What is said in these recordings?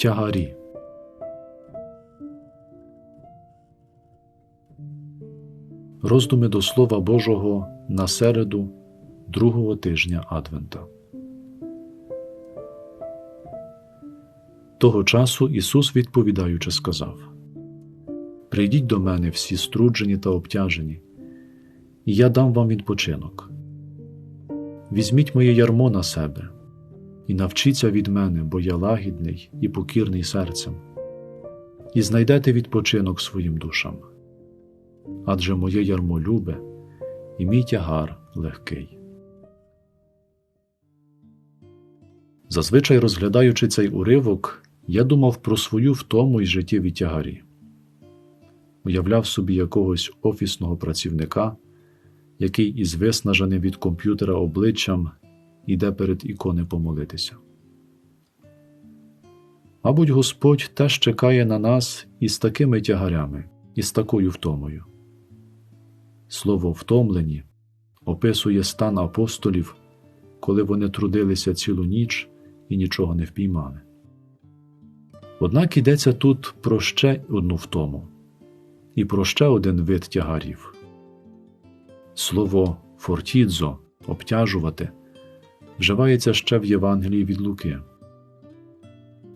Тягарі. Роздуми до Слова Божого на середу другого тижня Адвента. Того часу Ісус, відповідаючи, сказав: Прийдіть до мене всі струджені та обтяжені, і я дам вам відпочинок. Візьміть моє ярмо на себе і навчіться від мене, бо я лагідний і покірний серцем, і знайдете відпочинок своїм душам. Адже моє ярмо любе, і мій тягар легкий. Зазвичай розглядаючи цей уривок, я думав про свою втому й життєві тягарі, уявляв собі якогось офісного працівника, який із виснаженим від комп'ютера обличчям іде перед ікони помолитися. Мабуть, Господь теж чекає на нас із такими тягарями, із такою втомою. Слово втомлені описує стан апостолів, коли вони трудилися цілу ніч і нічого не впіймали. Однак йдеться тут про ще одну втому і про ще один вид тягарів. Слово фортідзо обтяжувати вживається ще в Євангелії від Луки.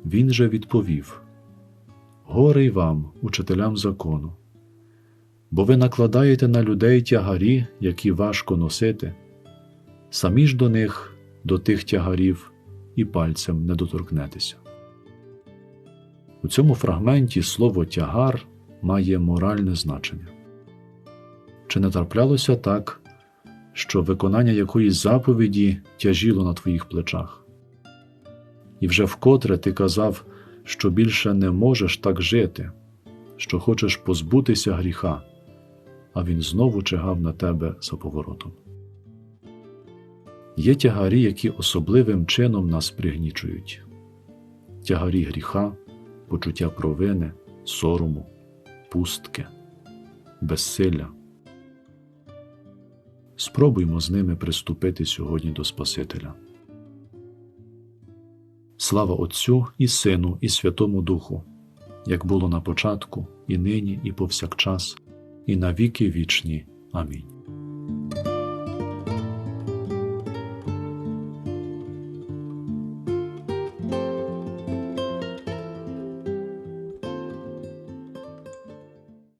Він же відповів Горий вам, учителям закону, бо ви накладаєте на людей тягарі, які важко носити, самі ж до них, до тих тягарів, і пальцем не доторкнетеся. У цьому фрагменті слово тягар має моральне значення. Чи не траплялося так, що виконання якоїсь заповіді тяжіло на твоїх плечах? І вже вкотре ти казав, що більше не можеш так жити, що хочеш позбутися гріха, а він знову чигав на тебе за поворотом. Є тягарі, які особливим чином нас пригнічують тягарі гріха, почуття провини, сорому, пустки, безсилля. Спробуймо з ними приступити сьогодні до Спасителя. Слава Отцю і Сину, і Святому Духу, як було на початку, і нині, і повсякчас, і на віки вічні. Амінь.